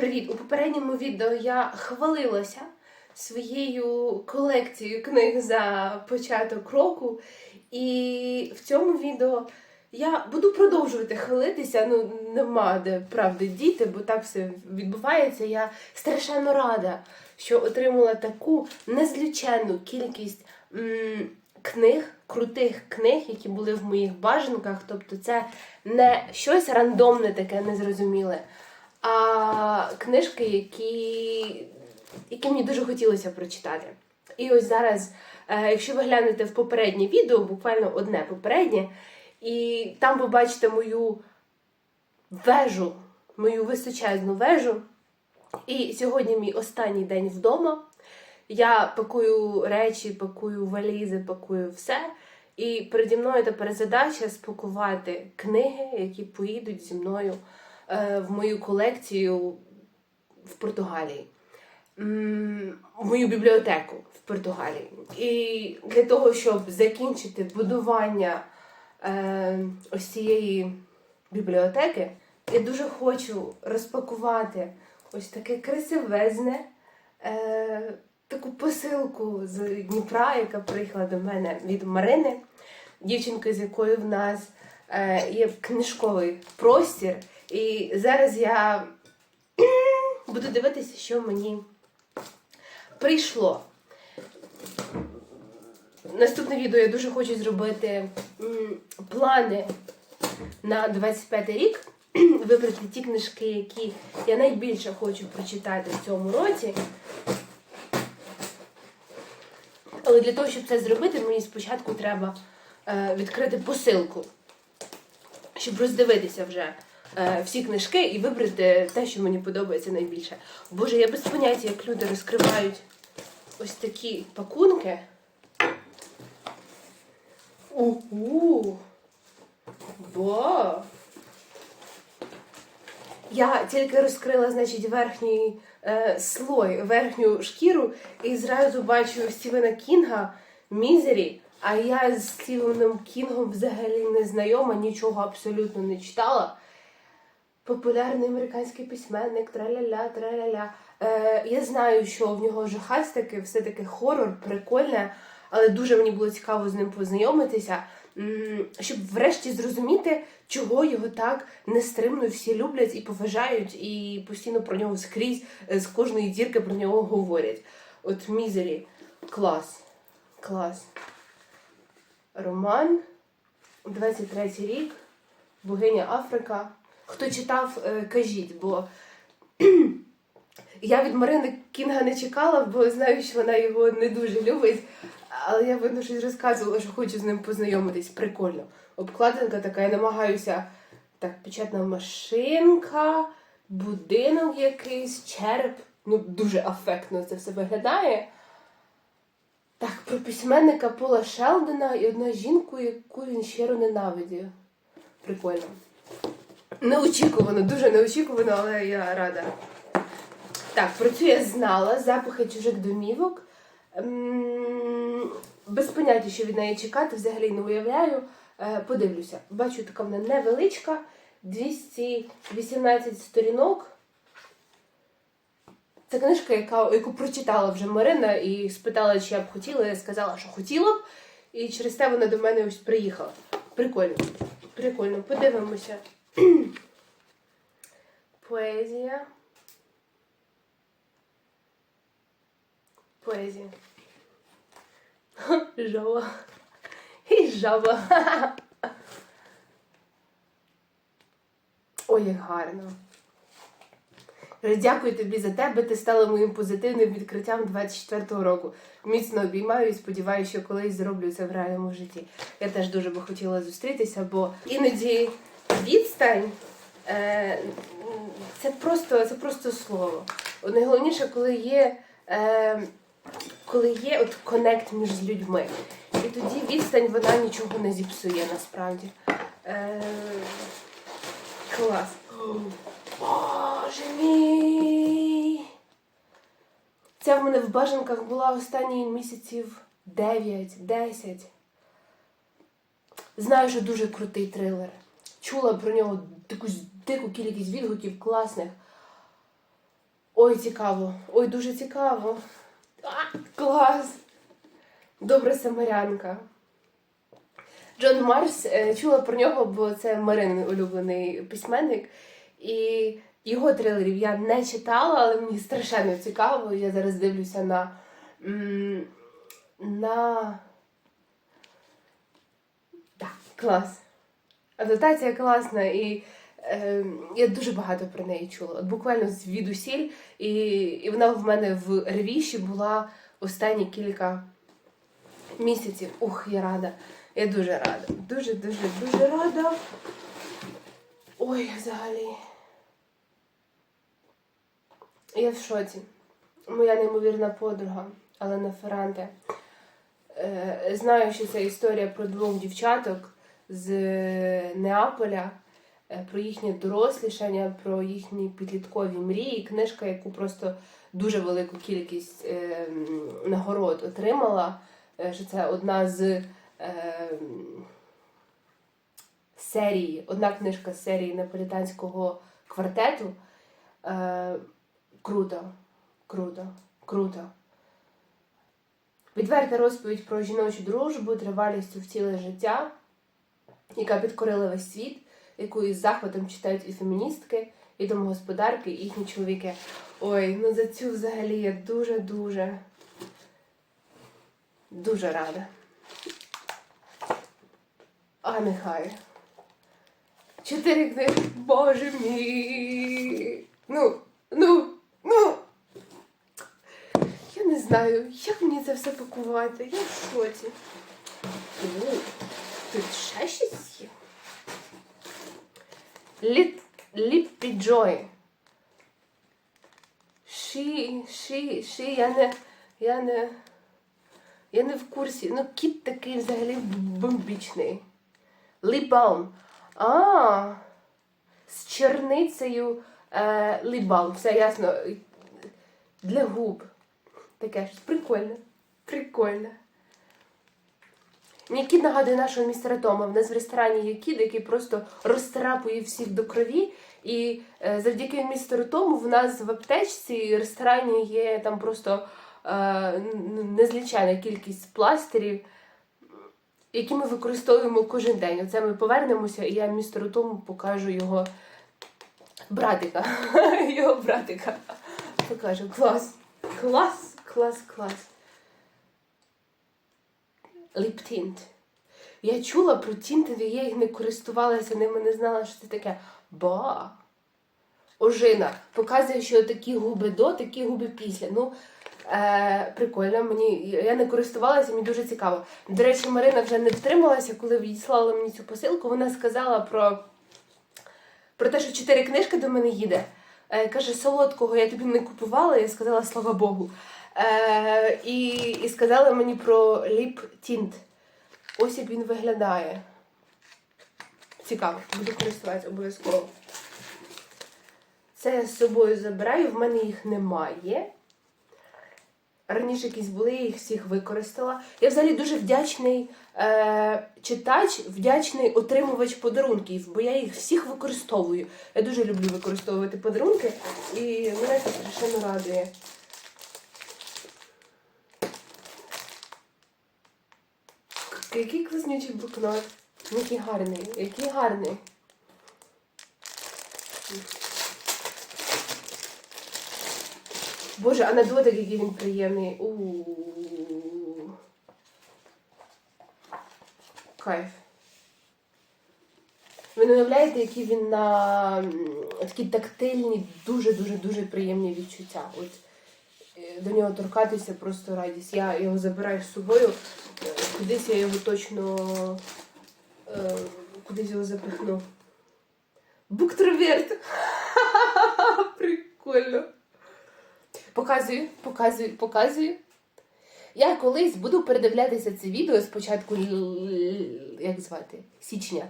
Привіт! У попередньому відео я хвалилася своєю колекцією книг за початок року. І в цьому відео я буду продовжувати хвалитися. Ну, нема де правди діти, бо так все відбувається. Я страшенно рада, що отримала таку незліченну кількість м, книг, крутих книг, які були в моїх бажанках. Тобто, це не щось рандомне, таке незрозуміле а книжки, які, які мені дуже хотілося прочитати. І ось зараз, е, якщо ви глянете в попереднє відео, буквально одне попереднє, і там ви бачите мою вежу, мою височезну вежу. І сьогодні мій останній день вдома. Я пакую речі, пакую валізи, пакую все. І переді мною тепер задача спакувати книги, які поїдуть зі мною в мою колекцію в Португалії, в мою бібліотеку в Португалії. І для того, щоб закінчити будування е, ось цієї бібліотеки, я дуже хочу розпакувати ось таке красивезне. Е, Таку посилку з Дніпра, яка приїхала до мене від Марини, дівчинки, з якою в нас е, є книжковий простір. І зараз я буду дивитися, що мені прийшло. Наступне відео я дуже хочу зробити плани на 25 рік. Вибрати ті книжки, які я найбільше хочу прочитати в цьому році. Але для того, щоб це зробити, мені спочатку треба е, відкрити посилку, щоб роздивитися вже е, всі книжки і вибрати те, що мені подобається найбільше. Боже, я без поняття, як люди розкривають ось такі пакунки. Угу. Бо. Я тільки розкрила, значить, верхній е, слой, верхню шкіру, і зразу бачу Стівена Кінга Мізері. А я з Стівеном Кінгом взагалі не знайома, нічого абсолютно не читала. Популярний американський письменник, траля-ля, траля-ля. Е, я знаю, що в нього жахастики, все-таки хорор, прикольне, але дуже мені було цікаво з ним познайомитися, щоб врешті зрозуміти, чого його так нестримно всі люблять і поважають, і постійно про нього скрізь е, з кожної дірки про нього говорять. От Мізері, клас, клас. Роман, 23 рік, богиня Африка. Хто читав, е, кажіть, бо я від Марини Кінга не чекала, бо знаю, що вона його не дуже любить. Але я видно щось розказувала, що хочу з ним познайомитись. Прикольно. Обкладинка така, я намагаюся. Так, печатна машинка, будинок якийсь, череп. Ну, дуже афектно це все виглядає. Так, про письменника Пола Шелдона і одну жінку, яку він щиро ненавидів. Прикольно. Неочікувано, дуже неочікувано, але я рада. Так, про цю я знала. Запахи чужих домівок. Без поняття, що від неї чекати, взагалі не уявляю. Е, Подивлюся. Бачу, така вона невеличка, 218 сторінок. Це книжка, яка, яку прочитала вже Марина і спитала, чи я б хотіла. Я сказала, що хотіла б. І через те вона до мене ось приїхала. Прикольно. Прикольно, подивимося. Поезія. Поезія. Жаба. І жаба. Ой, як гарно. Дякую тобі за тебе. Ти стала моїм позитивним відкриттям 24-го року. Міцно обіймаю і сподіваюся, що колись зроблю це в реальному житті. Я теж дуже би хотіла зустрітися, бо іноді відстань е, це просто, це просто слово. Найголовніше, коли є, е, коли є от конект між людьми. І тоді відстань вона нічого не зіпсує насправді. Е, клас. Боже мій! Ця в мене в бажанках була останні місяців 9-10. Знаю, що дуже крутий трилер. Чула про нього таку дику кількість відгуків класних. Ой, цікаво. Ой, дуже цікаво. А, клас! Добра самарянка. Джон Марс е, чула про нього, бо це Марин улюблений письменник. І його трилерів я не читала, але мені страшенно цікаво. Я зараз дивлюся на. на... Так, клас. Адаптація класна, і е, я дуже багато про неї чула. От буквально звідусіль, і, і вона в мене в ревіші була останні кілька місяців. Ух, я рада. Я дуже рада. Дуже, дуже, дуже рада. Ой, взагалі. Я в шоці. Моя неймовірна подруга Алена Ферранте. Е, знаю, що це історія про двох дівчаток з Неаполя, е, про їхнє дорослішання, про їхні підліткові мрії. Книжка, яку просто дуже велику кількість е, нагород отримала. Е, що це одна з е, серії, одна книжка з серії неаполітанського квартету. Е, круто, круто, круто. Відверта розповідь про жіночу дружбу, тривалістю в ціле життя, яка підкорила весь світ, яку із захватом читають і феміністки, і домогосподарки, і їхні чоловіки. Ой, ну за цю взагалі я дуже-дуже, дуже рада. А нехай. Чотири книги. Боже мій. Ну, ну, ну. Я не знаю, як мені це все пакувати. Я в шоці. Тут ще щось є. Ліп, Ліппі Джой. Ші, ші, ші, я не, я не, я не в курсі. Ну, кіт такий взагалі бомбічний. Ліпалм. А, з черницею е, ліпалм. Все ясно. Для губ. Таке щось прикольне. Прикольне. Мій нагадує нашого містера Тома. В нас в ресторані є кіт, який просто розтрапує всіх до крові. І е, завдяки містеру Тому в нас в аптечці і ресторані є там просто е, н- кількість пластирів, які ми використовуємо кожен день. Оце ми повернемося, і я містеру Тому покажу його братика. його братика. Покажу. Клас. Клас, клас, клас. Ліптінт. Я чула про тінти, я їх не користувалася ними, не знала, що це таке. Ба. Ожина. Показує, що такі губи до, такі губи після. Ну, е, прикольно, мені, я не користувалася, мені дуже цікаво. До речі, Марина вже не втрималася, коли відіслала мені цю посилку. Вона сказала про, про те, що чотири книжки до мене їде. Е, каже, солодкого я тобі не купувала, я сказала, слава Богу. Е, і, і сказала мені про ліп тінт. Ось як він виглядає. Цікаво, буду користуватися обов'язково. Це я з собою забираю, в мене їх немає. Раніше якісь були, я їх всіх використала. Я взагалі дуже вдячний е, читач, вдячний отримувач подарунків, бо я їх всіх використовую. Я дуже люблю використовувати подарунки, і мене це страшенно радує. К- Який класнючий блокнот. Який гарний, який гарний. Боже, а на дотик, який він приємний. у Кайф. Ви не уявляєте, які він на такі тактильні, дуже-дуже-дуже приємні відчуття. От е, до нього торкатися просто радість. Я його забираю з собою. Кудись я його точно е, кудись його запихну. Буктроверт! Прикольно. Показую, показую, показую. Я колись буду передивлятися це відео спочатку, як звати, січня.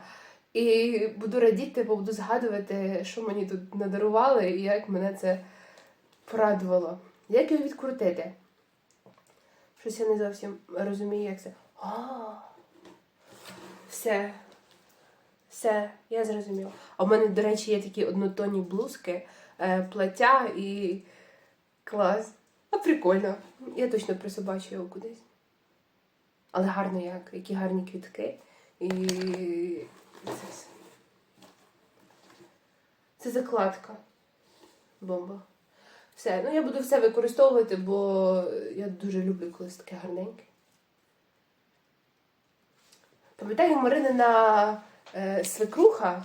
І буду радіти, бо буду згадувати, що мені тут надарували і як мене це порадувало. Як його відкрутити? Щось я не зовсім розумію, як це. А, все. Все, я зрозуміла. А в мене, до речі, є такі однотонні блузки, е, плаття і Клас. А прикольно. Я точно присобачу його кудись. Але гарно як, які гарні квітки. І це все. Це закладка. Бомба. Все, ну я буду все використовувати, бо я дуже люблю, коли це таке гарненьке. Пам'ятаю, Маринина е, свекруха.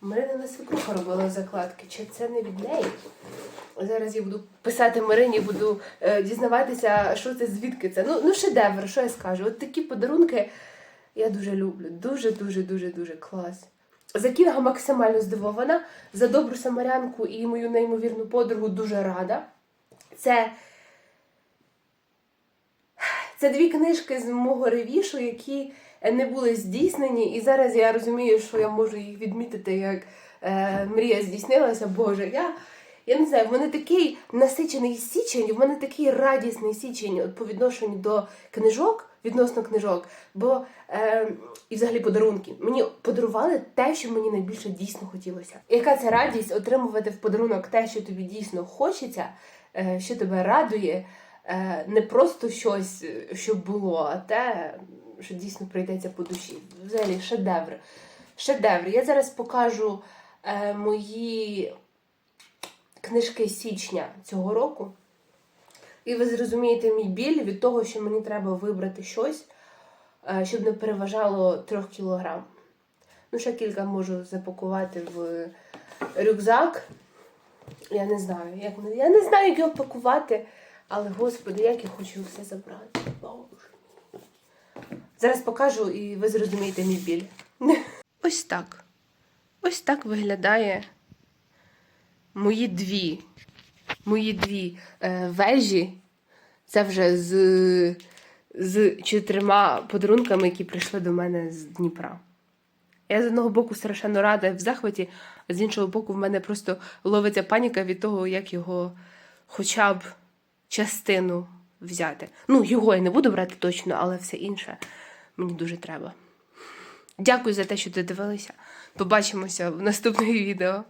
Маринина свекруха робила закладки. Чи це не від неї? Зараз я буду писати Марині, буду е, дізнаватися, що це, звідки це. Ну, ну, шедевр, що я скажу. От такі подарунки я дуже люблю. Дуже, дуже, дуже, дуже клас. За Кінга максимально здивована. За добру самарянку і мою неймовірну подругу дуже рада. Це, це дві книжки з мого ревішу, які не були здійснені. І зараз я розумію, що я можу їх відмітити, як е, мрія здійснилася. Боже, я, я не знаю, в мене такий насичений січень, в мене такий радісний січень от, по відношенню до книжок, відносно книжок. Бо е, і взагалі подарунки. Мені подарували те, що мені найбільше дійсно хотілося. Яка це радість отримувати в подарунок те, що тобі дійсно хочеться, е, що тебе радує, е, не просто щось, е, що було, а те, що дійсно прийдеться по душі. Взагалі, шедевр. Шедевр. Я зараз покажу е, мої книжки січня цього року. І ви зрозумієте мій біль від того, що мені треба вибрати щось, е, щоб не переважало трьох кілограм. Ну, ще кілька можу запакувати в рюкзак. Я не знаю, як я не знаю, як його пакувати, але господи, як я хочу все забрати. Боже. Зараз покажу і ви зрозумієте мій біль. Ось так. Ось так виглядає мої дві. Мої дві е, вежі. Це вже з, з чотирма подарунками, які прийшли до мене з Дніпра. Я з одного боку страшенно рада в захваті, а з іншого боку, в мене просто ловиться паніка від того, як його хоча б частину взяти. Ну, його я не буду брати точно, але все інше мені дуже треба. Дякую за те, що додивилися. Побачимося в наступних відео.